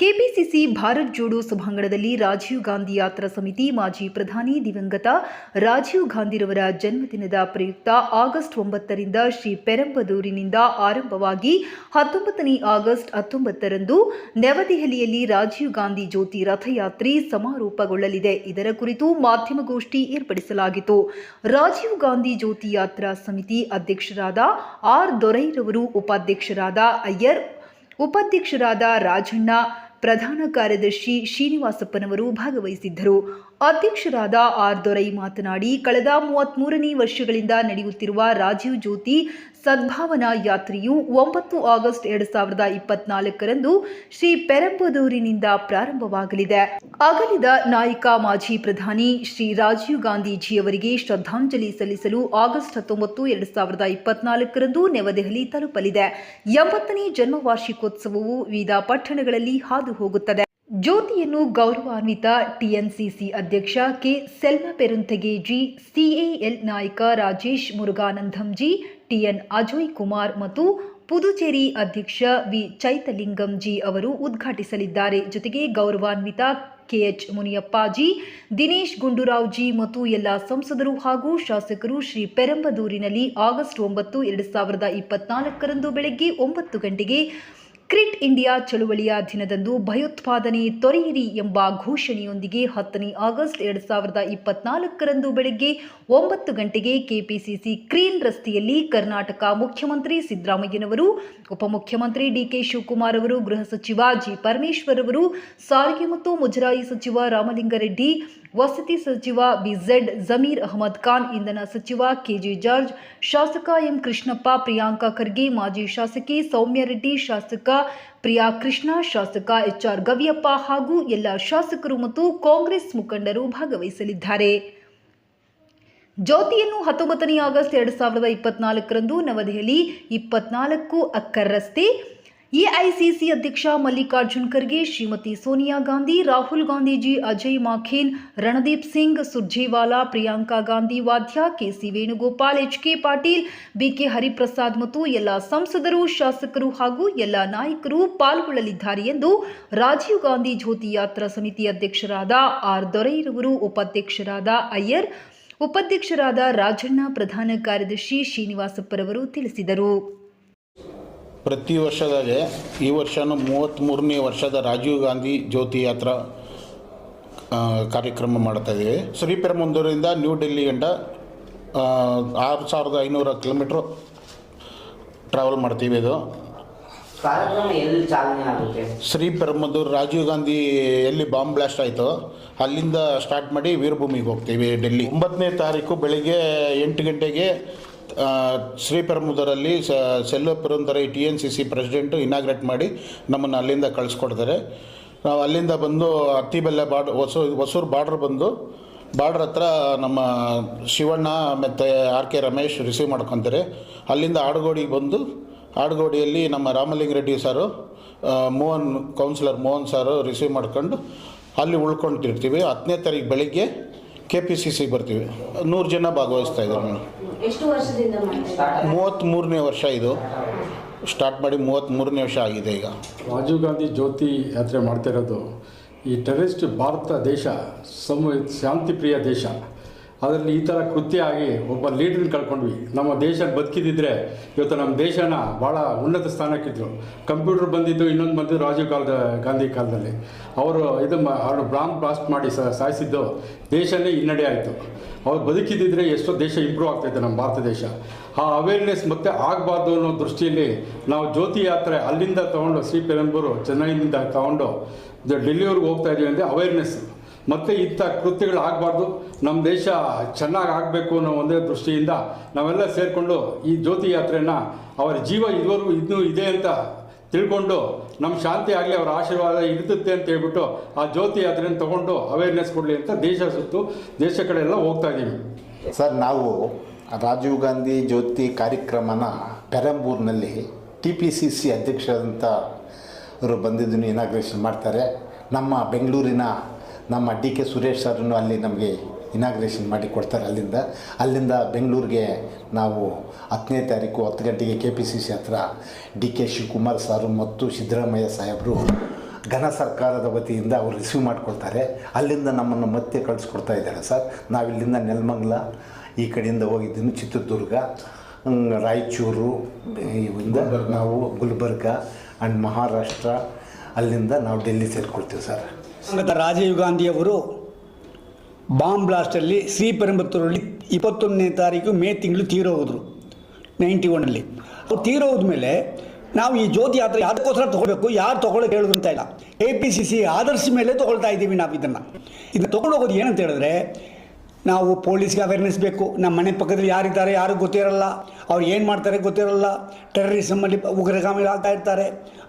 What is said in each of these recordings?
KPCC Bharat Jodo ಸಭಾಂಗಣದಲ್ಲಿ ರಾಜೀವ್ ಗಾಂಧಿ ಯಾತ್ರಾ ಸಮಿತಿ ಮಾಜಿ ಪ್ರಧಾನಿ ದಿವಂಗತ ರಾಜೀವ್ ಗಾಂಧಿರವರ ಜನ್ಮದಿನದ ಪ್ರಯುಕ್ತ ಆಗಸ್ಟ್ ಒಂಬತ್ತರಿಂದ ಶ್ರೀ ಪೆರಂಬದೂರಿನಿಂದ ಆರಂಭವಾಗಿ ಹತ್ತೊಂಬತ್ತನೇ ಆಗಸ್ಟ್ ಹತ್ತೊಂಬತ್ತರಂದು ನವದೆಹಲಿಯಲ್ಲಿ ರಾಜೀವ್ ಗಾಂಧಿ ಜ್ಯೋತಿ ರಥಯಾತ್ರೆ ಸಮಾರೋಪಗೊಳ್ಳಲಿದೆ. ಇದರ ಕುರಿತು ಮಾಧ್ಯಮಗೋಷ್ಠಿ ಏರ್ಪಡಿಸಲಾಗಿತ್ತು. ರಾಜೀವ್ ಗಾಂಧಿ ಜ್ಯೋತಿ ಯಾತ್ರಾ ಸಮಿತಿ ಅಧ್ಯಕ್ಷರಾದ ಆರ್ ದೊರೈರವರು ಉಪಾಧ್ಯಕ್ಷರಾದ ಅಯ್ಯರ್, ಉಪಾಧ್ಯಕ್ಷರಾದ ರಾಜಣ್ಣ ಪ್ರಧಾನ ಕಾರ್ಯದರ್ಶಿ ಶ್ರೀನಿವಾಸಪ್ಪನವರು ಭಾಗವಹಿಸಿದ್ದರು. ಅಧ್ಯಕ್ಷರಾದ ಆರ್ ದೊರೈ ಮಾತನಾಡಿ, ಕಳೆದ ಮೂವತ್ಮೂರನೇ ವರ್ಷಗಳಿಂದ ನಡೆಯುತ್ತಿರುವ ರಾಜೀವ್ ಜ್ಯೋತಿ ಸದ್ಭಾವನಾ ಯಾತ್ರೆಯು ಒಂಬತ್ತು ಆಗಸ್ಟ್ ಎರಡು ಸಾವಿರದ ಇಪ್ಪತ್ನಾಲ್ಕರಂದು ಶ್ರೀ ಪೆರಂಬದೂರಿನಿಂದ ಪ್ರಾರಂಭವಾಗಲಿದೆ. ಅಗಲಿದ ನಾಯಕ ಮಾಜಿ ಪ್ರಧಾನಿ ಶ್ರೀ ರಾಜೀವ್ ಗಾಂಧೀಜಿಯವರಿಗೆ ಶ್ರದ್ಧಾಂಜಲಿ ಸಲ್ಲಿಸಲು ಆಗಸ್ಟ್ ಹತ್ತೊಂಬತ್ತು ಎರಡು ಸಾವಿರದ ಇಪ್ಪತ್ನಾಲ್ಕರಂದು ನವದೆಹಲಿ ತಲುಪಲಿದೆ. ಎಂಬತ್ತನೇ ಜನ್ಮ ವಾರ್ಷಿಕೋತ್ಸವವು ವಿವಿಧ ಪಟ್ಟಣಗಳಲ್ಲಿ ಹಾದು ಹೋಗುತ್ತದೆ. ಜ್ಯೋತಿಯನ್ನು ಗೌರವಾನ್ವಿತ ಟಿಎನ್ಸಿಸಿ ಅಧ್ಯಕ್ಷ ಕೆ. ಸೆಲ್ಮ ಪೆರುಂತಗೇಜಿ ಸಿಎಎಲ್ ನಾಯಕ ರಾಜೇಶ್ ಮುರುಗಾನಂದಂಜಿ ಟಿಎನ್ ಅಜಯ್ ಕುಮಾರ್ ಮತ್ತು ಪುದುಚೇರಿ ಅಧ್ಯಕ್ಷ ವಿ ಚೈತಲಿಂಗಂಜಿ ಅವರು ಉದ್ಘಾಟಿಸಲಿದ್ದಾರೆ. ಜೊತೆಗೆ ಗೌರವಾನ್ವಿತ ಕೆಎಚ್ ಮುನಿಯಪ್ಪಾಜಿ ದಿನೇಶ್ ಗುಂಡೂರಾವ್ಜಿ ಮತ್ತು ಎಲ್ಲ ಸಂಸದರು ಹಾಗೂ ಶಾಸಕರು ಶ್ರೀ ಪೆರಂಬದೂರಿನಲ್ಲಿ ಆಗಸ್ಟ್ ಒಂಬತ್ತು, ಎರಡು ಸಾವಿರದ ಇಪ್ಪತ್ನಾಲ್ಕರಂದು ಬೆಳಗ್ಗೆ ಒಂಬತ್ತು ಗಂಟೆಗೆ ಕ್ರಿಟ್ ಇಂಡಿಯಾ ಚಳುವಳಿಯ ದಿನದಂದು ಭಯೋತ್ಪಾದನೆ ತೊರೆಯಿರಿ ಎಂಬ ಘೋಷಣೆಯೊಂದಿಗೆ ಹತ್ತನೇ ಆಗಸ್ಟ್ ಎರಡು ಸಾವಿರದ ಇಪ್ಪತ್ನಾಲ್ಕರಂದು ಬೆಳಗ್ಗೆ ಒಂಬತ್ತು ಗಂಟೆಗೆ ಕೆಪಿಸಿಸಿ ಕ್ರೀನ್ ರಸ್ತೆಯಲ್ಲಿ ಕರ್ನಾಟಕ ಮುಖ್ಯಮಂತ್ರಿ ಸಿದ್ದರಾಮಯ್ಯನವರು, ಉಪಮುಖ್ಯಮಂತ್ರಿ ಡಿಕೆ ಶಿವಕುಮಾರ್ ಅವರು, ಗೃಹ ಸಚಿವ ಜಿ. ಪರಮೇಶ್ವರ್ ಅವರು, ಸಾರಿಗೆ ಮತ್ತು ಮುಜರಾಯಿ ಸಚಿವ ರಾಮಲಿಂಗಾರೆಡ್ಡಿ ವಸತಿ ಸಚಿವ ಬಿಝೆಡ್ ಜಮೀರ್ ಅಹಮದ್ ಖಾನ್, ಇಂಧನ ಸಚಿವ ಕೆಜೆ ಜಾರ್ಜ್, ಶಾಸಕ ಎಂ ಕೃಷ್ಣಪ್ಪ, ಪ್ರಿಯಾಂಕಾ ಖರ್ಗೆ, ಮಾಜಿ ಶಾಸಕಿ ಸೌಮ್ಯ ರೆಡ್ಡಿ, ಶಾಸಕ ಪ್ರಿಯಾ ಕೃಷ್ಣ, ಶಾಸಕ ಎಚ್ಆರ್ ಗವಿಯಪ್ಪ ಹಾಗೂ ಎಲ್ಲ ಶಾಸಕರು ಮತ್ತು ಕಾಂಗ್ರೆಸ್ ಮುಖಂಡರು ಭಾಗವಹಿಸಲಿದ್ದಾರೆ. ಜ್ಯೋತಿಯನ್ನು ಹತ್ತೊಂಬತ್ತನೇ ಆಗಸ್ಟ್ ಎರಡು ಸಾವಿರದ ಇಪ್ಪತ್ನಾಲ್ಕರಂದು ನವದೆಹಲಿ ಇಪ್ಪತ್ನಾಲ್ಕು ಅಕ್ಕರ್ ರಸ್ತೆ ಎಐಸಿಸಿ ಅಧ್ಯಕ್ಷ Mallikarjun Kharge, Shrimati Sonia Gandhi, Rahul Gandhiji, Ajay Maken Randeep Singh, Surjewala, Priyanka Gandhi Vadra KC Venugopal, H K Patil, BK Hariprasad ಮತ್ತು ಎಲ್ಲ ಸಂಸದರು, ಶಾಸಕರು ಹಾಗೂ ಎಲ್ಲ ನಾಯಕರು ಪಾಲ್ಗೊಳ್ಳಲಿದ್ದಾರೆ ಎಂದು ರಾಜೀವ್ ಗಾಂಧಿ ಜ್ಯೋತಿ ಯಾತ್ರಾ ಸಮಿತಿ ಅಧ್ಯಕ್ಷರಾದ ಆರ್ ದೊರೈರವರು ಉಪಾಧ್ಯಕ್ಷರಾದ ಅಯ್ಯರ್, ಉಪಾಧ್ಯಕ್ಷರಾದ ರಾಜಣ್ಣ ಪ್ರಧಾನ ಕಾರ್ಯದರ್ಶಿ ಶ್ರೀನಿವಾಸಪ್ಪರವರು ತಿಳಿಸಿದರು. ಪ್ರತಿ ವರ್ಷದಾಗೆ ಈ ವರ್ಷನೂ ಮೂವತ್ತ್ಮೂರನೇ ವರ್ಷದ ರಾಜೀವ್ ಗಾಂಧಿ ಜ್ಯೋತಿ ಯಾತ್ರಾ ಕಾರ್ಯಕ್ರಮ ಮಾಡ್ತಾ ಇದ್ದೀವಿ. ಶ್ರೀಪೆರಮಂದೂರಿಂದ ನ್ಯೂ ಡೆಲ್ಲಿ ಗಂಟ ಆರು ಸಾವಿರದ ಐನೂರ ಕಿಲೋಮೀಟ್ರ್ ಟ್ರಾವೆಲ್ ಮಾಡ್ತೀವಿ ಇದು. ಕಾರ್ಯಕ್ರಮ ಎಲ್ಲಿ ಚಾಲನೆ ಆಗುತ್ತೆ? ಶ್ರೀಪೆರುಂಬದೂರು ರಾಜೀವ್ ಗಾಂಧಿ ಎಲ್ಲಿ ಬಾಂಬ್ ಬ್ಲಾಸ್ಟ್ ಆಯಿತು ಅಲ್ಲಿಂದ ಸ್ಟಾರ್ಟ್ ಮಾಡಿ ವೀರಭೂಮಿಗೆ ಹೋಗ್ತೀವಿ ಡೆಲ್ಲಿ ಒಂಬತ್ತನೇ ತಾರೀಕು ಬೆಳಿಗ್ಗೆ ಎಂಟು ಗಂಟೆಗೆ ಆ, ಶ್ರೀಪೆರುಂಬದೂರಲ್ಲಿ ಸ Selvaperunthagai T N C C president inaugurate ಮಾಡಿ ನಮ್ಮನ್ನು ಅಲ್ಲಿಂದ ಕಳಿಸ್ಕೊಡ್ತಾರೆ. ನಾವು ಅಲ್ಲಿಂದ ಬಂದು ಅತ್ತಿಬೆಲ್ಲ ಬಾರ್ಡ್ ಹೊಸ ಹೊಸೂರು ಬಾರ್ಡ್ರ್ ಬಂದು ಬಾರ್ಡ್ರ್ ಹತ್ರ ನಮ್ಮ ಶಿವಣ್ಣ ಮತ್ತು ಆರ್ ಕೆ ರಮೇಶ್ ರಿಸೀವ್ ಮಾಡ್ಕೊತಾರೆ. ಅಲ್ಲಿಂದ ಆಡುಗೋಡಿಗೆ ಬಂದು ಆಡುಗೋಡಿಯಲ್ಲಿ ನಮ್ಮ ರಾಮಲಿಂಗ ರೆಡ್ಡಿ ಸಾರು ಮೋಹನ್ ಕೌನ್ಸಿಲರ್ ಮೋಹನ್ ಸಾರು ರಿಸೀವ್ ಮಾಡ್ಕೊಂಡು ಅಲ್ಲಿ ಉಳ್ಕೊಂಡಿರ್ತೀವಿ. ಹತ್ತನೇ ತಾರೀಕು ಬೆಳಿಗ್ಗೆ ಕೆ ಪಿ ಸಿ ಸಿಗೆ ಬರ್ತೀವಿ. ನೂರು ಜನ ಭಾಗವಹಿಸ್ತಾ ಇದ್ದಾರೆ ಮೇಡಮ್. ಎಷ್ಟು ವರ್ಷದಿಂದ ಮಾಡ್ತಾ ಮೂವತ್ತ್ಮೂರನೇ ವರ್ಷ ಇದು. ಸ್ಟಾರ್ಟ್ ಮಾಡಿ ಮೂವತ್ತ್ಮೂರನೇ ವರ್ಷ ಆಗಿದೆ ಈಗ. ರಾಜೀವ್ ಗಾಂಧಿ ಜ್ಯೋತಿ ಯಾತ್ರೆ ಮಾಡ್ತಿರೋದು ಈ ಟೆರರಿಸ್ಟ್ ಭಾರತ ದೇಶ ಸಮ ಶಾಂತಿ ಪ್ರಿಯ ದೇಶ. ಅದರಲ್ಲಿ ಈ ಥರ ಕೃತ್ಯ ಆಗಿ ಒಬ್ಬ ಲೀಡ್ರನ್ನ ಕಳ್ಕೊಂಡ್ವಿ ನಮ್ಮ ದೇಶ ಬದುಕಿದಿದ್ರೆ ಇವತ್ತು ನಮ್ಮ ದೇಶನ ಭಾಳ ಉನ್ನತ ಸ್ಥಾನಕ್ಕಿದ್ರು. ಕಂಪ್ಯೂಟರ್ ಬಂದಿದ್ದು, ಇನ್ನೊಂದು ಬಂದಿದ್ದು ರಾಜೀವ್ ಕಾಲದ, ಗಾಂಧಿ ಕಾಲದಲ್ಲಿ. ಅವರು ಇದು ಅವರು ಬ್ರಾಂಡ್ ಬ್ಲಾಸ್ಟ್ ಮಾಡಿ ಸಾಯಿಸಿದ್ದು ದೇಶನೇ ಹಿನ್ನಡೆ ಆಯಿತು. ಅವ್ರು ಬದುಕಿದ್ದಿದ್ರೆ ಎಷ್ಟೋ ದೇಶ ಇಂಪ್ರೂವ್ ಆಗ್ತಾಯಿತ್ತು ನಮ್ಮ ಭಾರತ ದೇಶ. ಆ ಅವೇರ್ನೆಸ್ ಮತ್ತೆ ಆಗಬಾರ್ದು ಅನ್ನೋ ದೃಷ್ಟಿಯಲ್ಲಿ ನಾವು ಜ್ಯೋತಿ ಯಾತ್ರೆ ಅಲ್ಲಿಂದ ತೊಗೊಂಡು ಶ್ರೀ ಪೆರಂಬೂರು, ಚೆನ್ನೈನಿಂದ ತೊಗೊಂಡು ಡೆಲ್ಲಿವರೆಗೆ ಹೋಗ್ತಾ ಇದ್ದೀವಿ ಅಂದರೆ ಅವೇರ್ನೆಸ್ ಮತ್ತೆ ಇಂಥ ಕೃತ್ಯಗಳು ಆಗಬಾರ್ದು. ನಮ್ಮ ದೇಶ ಚೆನ್ನಾಗಿ ಆಗಬೇಕು ಅನ್ನೋ ಒಂದೇ ದೃಷ್ಟಿಯಿಂದ ನಾವೆಲ್ಲ ಸೇರಿಕೊಂಡು ಈ ಜ್ಯೋತಿ ಯಾತ್ರೆಯನ್ನು ಅವರ ಜೀವ ಇದುವರೆಗೂ ಇನ್ನೂ ಇದೆ ಅಂತ ತಿಳ್ಕೊಂಡು ನಮ್ಮ ಶಾಂತಿ ಆಗಲಿ, ಅವರ ಆಶೀರ್ವಾದ ಇರ್ತದೆ ಅಂತ ಹೇಳ್ಬಿಟ್ಟು ಆ ಜ್ಯೋತಿ ಯಾತ್ರೆಯನ್ನು ತಗೊಂಡು ಅವೇರ್ನೆಸ್ ಕೊಡಲಿ ಅಂತ ದೇಶ ಸುತ್ತು ದೇಶ ಕಡೆ ಎಲ್ಲ ಹೋಗ್ತಾ ಇದ್ದೀವಿ ಸರ್, ನಾವು ರಾಜೀವ್ ಗಾಂಧಿ ಜ್ಯೋತಿ ಕಾರ್ಯಕ್ರಮನ ಪೆರಂಬೂರಿನಲ್ಲಿ ಟಿ ಪಿ ಸಿ ಸಿ ಅಧ್ಯಕ್ಷರಂತ ಅವರು ಬಂದಿದ್ದನ್ನು ಇನಾಗ್ರೇಷನ್ ಮಾಡ್ತಾರೆ. ನಮ್ಮ ಬೆಂಗಳೂರಿನ ನಮ್ಮ ಡಿ ಕೆ ಸುರೇಶ್ ಸರ್ನು ಅಲ್ಲಿ ನಮಗೆ ಇನಾಗ್ರೇಷನ್ ಮಾಡಿ ಕೊಡ್ತಾರೆ ಅಲ್ಲಿಂದ. ಅಲ್ಲಿಂದ ಬೆಂಗಳೂರಿಗೆ ನಾವು ಹತ್ತನೇ ತಾರೀಕು ಹತ್ತು ಗಂಟೆಗೆ ಕೆ ಪಿ ಸಿ ಸಿ ಹತ್ರ ಡಿ ಕೆ ಶಿವಕುಮಾರ್ ಸಾರು ಮತ್ತು ಸಿದ್ದರಾಮಯ್ಯ ಸಾಹೇಬರು ಘನ ಸರ್ಕಾರದ ವತಿಯಿಂದ ಅವರು ರಿಸೀವ್ ಮಾಡಿಕೊಳ್ತಾರೆ. ಅಲ್ಲಿಂದ ನಮ್ಮನ್ನು ಮತ್ತೆ ಕಳಿಸ್ಕೊಡ್ತಾ ಇದ್ದಾರೆ ಸರ್. ನಾವಿಲ್ಲಿಂದ ನೆಲಮಂಗಲ ಈ ಕಡೆಯಿಂದ ಹೋಗಿದ್ದೀನಿ ಚಿತ್ರದುರ್ಗ ರಾಯಚೂರು ಇವಿಂದ ನಾವು ಗುಲ್ಬರ್ಗ ಆ್ಯಂಡ್ ಮಹಾರಾಷ್ಟ್ರ ಅಲ್ಲಿಂದ ನಾವು ಡೆಲ್ಲಿ ಸೇರಿಕೊಳ್ತೀವಿ ಸರ್. ದಿವಂಗತ ರಾಜೀವ್ ಗಾಂಧಿಯವರು ಬಾಂಬ್ ಬ್ಲಾಸ್ಟಲ್ಲಿ ಶ್ರೀಪೆರಂಬತ್ತೂರಲ್ಲಿ ಇಪ್ಪತ್ತೊಂದನೇ ತಾರೀಕು ಮೇ ತಿಂಗಳು ತೀರೋದ್ರು ನೈಂಟಿ ಒನ್ನಲ್ಲಿ. ಅವ್ರು ತೀರೋದ ಮೇಲೆ ನಾವು ಈ ಜ್ಯೋತಿ ಯಾತ್ರೆ ಅದಕ್ಕೋಸ್ಕರ ತೊಗೊಳ್ಬೇಕು, ಯಾರು ತೊಗೊಳಕ್ಕೆ ಹೇಳೋದು ಅಂತ ಇಲ್ಲ. ಎ ಪಿ ಸಿ ಸಿ ಆದರ್ಶ ಮೇಲೆ ತೊಗೊಳ್ತಾ ಇದ್ದೀವಿ ನಾವು ಇದನ್ನು ಇದನ್ನು ತೊಗೊಂಡೋಗೋದು ಏನಂತ ಹೇಳಿದ್ರೆ ನಾವು ಪೊಲೀಸ್ಗೆ ಅವೇರ್ನೆಸ್ ಬೇಕು. ನಮ್ಮ ಮನೆ ಪಕ್ಕದಲ್ಲಿ ಯಾರಿದ್ದಾರೆ ಯಾರು ಗೊತ್ತಿರಲ್ಲ. ಅವ್ರು ಏನು ಮಾಡ್ತಾರೆ ಗೊತ್ತಿರಲ್ಲ. ಟೆರರಿಸಮಲ್ಲಿ ಉಗ್ರಗಾಮಿಗಳು ಆಗ್ತಾ ಇರ್ತಾರೆ.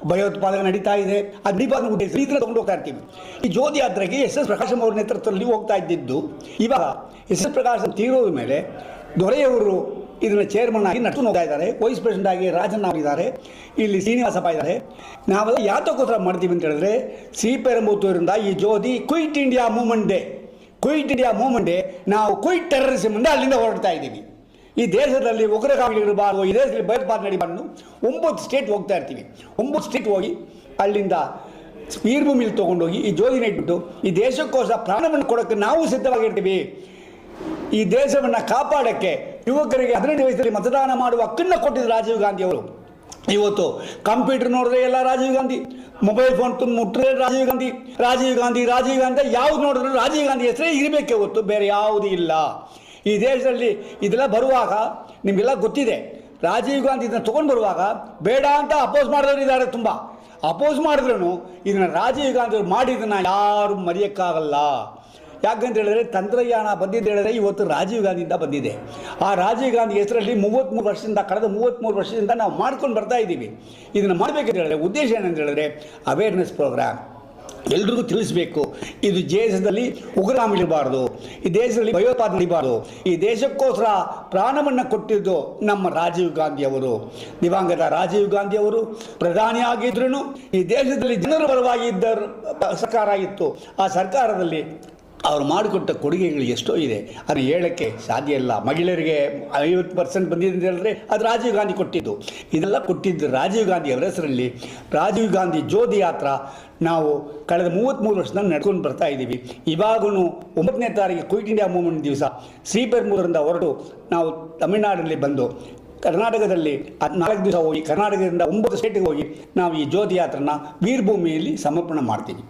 ಭಯೋತ್ಪಾದನೆ ನಡೀತಾ ಇದೆ. ಅದು ನಡೀಬಾರ್ದು ಉದ್ದೇಶ ಈ ಹೋಗ್ತಾ ಇರ್ತೀವಿ. ಈ ಜ್ಯೋತಿ ಯಾತ್ರೆಗೆ ಎಸ್ ಎಸ್ ಪ್ರಕಾಶ್ ಅವ್ರ ನೇತೃತ್ವದಲ್ಲಿ ಹೋಗ್ತಾ ಇದ್ದಿದ್ದು. ಇವಾಗ ಎಸ್ ಎಸ್ ಪ್ರಕಾಶ್ ತೀರೋದ ಮೇಲೆ ದೊರೆಯವರು ಇದನ್ನು ಚೇರ್ಮನ್ ಆಗಿ ನಡ್ಕೊಂಡು ಹೋಗ್ತಾ ಇದ್ದಾರೆ. ವೈಸ್ ಪ್ರೆಸಿಡೆಂಟ್ ಆಗಿ ರಾಜನ್ ಆಗಿದ್ದಾರೆ. ಇಲ್ಲಿ ಶ್ರೀನಿವಾಸಪ್ಪ ಇದ್ದಾರೆ. ನಾವೆಲ್ಲ ಯಾತಕ್ಕೋಸ್ಕರ ಮಾಡ್ತೀವಿ ಅಂತ ಹೇಳಿದ್ರೆ ಶ್ರೀಪೆರಂಬತ್ತೂರಿಂದ ಈ ಜ್ಯೋತಿ quit India movement day. Quit India movement ನಾವು ಕ್ವಿಟ್ ಟೆರರಿಸಮ್ ಇಂದ ಅಲ್ಲಿಂದ ಹೊರಡ್ತಾ ಇದ್ದೀವಿ. ಈ ದೇಶದಲ್ಲಿ ಉಗ್ರಗಾಮಿ ಇರಬಾರ್ದು ಈ ದೇಶದಲ್ಲಿ ಭಯೋತ್ಪಾದನೆ ನಡೀಬಾರ್ದು ಒಂಬತ್ತು ಸ್ಟೇಟ್ ಹೋಗ್ತಾ ಇರ್ತೀವಿ. ಒಂಬತ್ತು ಸ್ಟೇಟ್ ಹೋಗಿ ಅಲ್ಲಿಂದ ವೀರಭೂಮಿಲಿ ತೊಗೊಂಡೋಗಿ ಈ ಜೋಗಿನ ಇಟ್ಬಿಟ್ಟು ಈ ದೇಶಕ್ಕೋಸ್ಕರ ಪ್ರಾಣವನ್ನು ಕೊಡೋಕ್ಕೆ ನಾವು ಸಿದ್ಧವಾಗಿರ್ತೀವಿ. ಈ ದೇಶವನ್ನು ಕಾಪಾಡೋಕ್ಕೆ ಯುವಕರಿಗೆ ಹದಿನೆಂಟು ವಯಸ್ಸಲ್ಲಿ ಮತದಾನ ಮಾಡುವ ಹಕ್ಕನ್ನು ಕೊಟ್ಟಿದ್ದು ರಾಜೀವ್ ಗಾಂಧಿ ಅವರು. ಇವತ್ತು ಕಂಪ್ಯೂಟರ್ ನೋಡಿದ್ರೆ ಎಲ್ಲ ರಾಜೀವ್ ಗಾಂಧಿ. ಮೊಬೈಲ್ ಫೋನ್ ತುಂಬ ಮುಟ್ಟರೆ ರಾಜೀವ್ ಗಾಂಧಿ ರಾಜೀವ್ ಗಾಂಧಿ ರಾಜೀವ್ ಗಾಂಧಿ, ಯಾವ್ದು ನೋಡಿದ್ರು ರಾಜೀವ್ ಗಾಂಧಿ ಹೆಸರೇ ಇರಬೇಕೇ ಗೊತ್ತು ಬೇರೆ ಯಾವುದು ಇಲ್ಲ. ಈ ದೇಶದಲ್ಲಿ ಇದೆಲ್ಲ ಬರುವಾಗ ನಿಮಗೆಲ್ಲ ಗೊತ್ತಿದೆ, ರಾಜೀವ್ ಗಾಂಧಿ ಇದನ್ನ ತೊಗೊಂಡು ಬರುವಾಗ ಬೇಡ ಅಂತ ಅಪೋಸ್ ಮಾಡಿದವರು ಇದ್ದಾರೆ ತುಂಬ. ಅಪೋಸ್ ಮಾಡಿದ್ರು ಇದನ್ನು ರಾಜೀವ್ ಗಾಂಧಿ ಮಾಡಿದ್ದನ್ನು ಯಾರು ಮರೆಯೋಕ್ಕಾಗಲ್ಲ. ಯಾಕಂತ ಹೇಳಿದ್ರೆ ತಂತ್ರಜ್ಞಾನ ಬಂದಿದ್ದು ಹೇಳಿದ್ರೆ ಇವತ್ತು ರಾಜೀವ್ ಗಾಂಧಿಯಿಂದ ಬಂದಿದೆ. ಆ ರಾಜೀವ್ ಗಾಂಧಿ ಹೆಸರಲ್ಲಿ ಮೂವತ್ತ್ಮೂರು ವರ್ಷದಿಂದ, ಕಳೆದ ಮೂವತ್ತ್ಮೂರು ವರ್ಷದಿಂದ ನಾವು ಮಾಡ್ಕೊಂಡು ಬರ್ತಾ ಇದ್ದೀವಿ. ಇದನ್ನು ಮಾಡಬೇಕಂತ ಹೇಳಿದ್ರೆ ಉದ್ದೇಶ ಏನಂತ ಹೇಳಿದ್ರೆ ಅವೇರ್ನೆಸ್ ಪ್ರೋಗ್ರಾಮ್ ಎಲ್ರಿಗೂ ತಿಳಿಸ್ಬೇಕು. ಇದು ದೇಶದಲ್ಲಿ ಉಗ್ರಾಮ ಇರಬಾರ್ದು. ಈ ದೇಶದಲ್ಲಿ ಭಯೋತ್ಪಾದನೆ ಇಡಬಾರ್ದು ಈ ದೇಶಕ್ಕೋಸ್ಕರ ಪ್ರಾಣವನ್ನು ಕೊಟ್ಟಿದ್ದು ನಮ್ಮ ರಾಜೀವ್ ಗಾಂಧಿ ಅವರು. ದಿವಂಗತ ರಾಜೀವ್ ಗಾಂಧಿ ಅವರು ಪ್ರಧಾನಿಯಾಗಿದ್ರೂ ಈ ದೇಶದಲ್ಲಿ ಜನರ ಪರವಾಗಿ ಇದ್ದ ಸರ್ಕಾರ ಇತ್ತು. ಆ ಸರ್ಕಾರದಲ್ಲಿ ಅವ್ರು ಮಾಡಿಕೊಟ್ಟ ಕೊಡುಗೆಗಳು ಎಷ್ಟೋ ಇದೆ. ಅದನ್ನು ಹೇಳೋಕ್ಕೆ ಸಾಧ್ಯ ಇಲ್ಲ. ಮಹಿಳೆಯರಿಗೆ ಐವತ್ತು ಪರ್ಸೆಂಟ್ ಬಂದಿದೆ ಅಂತ ಹೇಳಿದ್ರೆ ಅದು ರಾಜೀವ್ ಗಾಂಧಿ ಕೊಟ್ಟಿದ್ದು. ಇದೆಲ್ಲ ಕೊಟ್ಟಿದ್ದು ರಾಜೀವ್ ಗಾಂಧಿ ಅವರ ಹೆಸರಲ್ಲಿ ರಾಜೀವ್ ಗಾಂಧಿ ಜ್ಯೋತಿ ಯಾತ್ರಾ ನಾವು ಕಳೆದ ಮೂವತ್ತ್ಮೂರು ವರ್ಷದಿಂದ ನಡ್ಕೊಂಡು ಬರ್ತಾ ಇದ್ದೀವಿ. ಇವಾಗೂ ಒಂಬತ್ತನೇ ತಾರೀಕು ಕ್ವಿಟ್ ಇಂಡಿಯಾ ಮೂವ್ಮೆಂಟ್ ದಿವಸ ಶ್ರೀಪೆರ್ಮೂರಿಂದ ಹೊರಟು ನಾವು ತಮಿಳುನಾಡಿನಲ್ಲಿ ಬಂದು ಕರ್ನಾಟಕದಲ್ಲಿ ನಾಲ್ಕು ದಿವಸ ಹೋಗಿ ಕರ್ನಾಟಕದಿಂದ ಒಂಬತ್ತು ಸ್ಟೇಟಿಗೆ ಹೋಗಿ ನಾವು ಈ ಜ್ಯೋತಿ ಯಾತ್ರನ ವೀರಭೂಮಿಯಲ್ಲಿ ಸಮರ್ಪಣೆ ಮಾಡ್ತೀವಿ.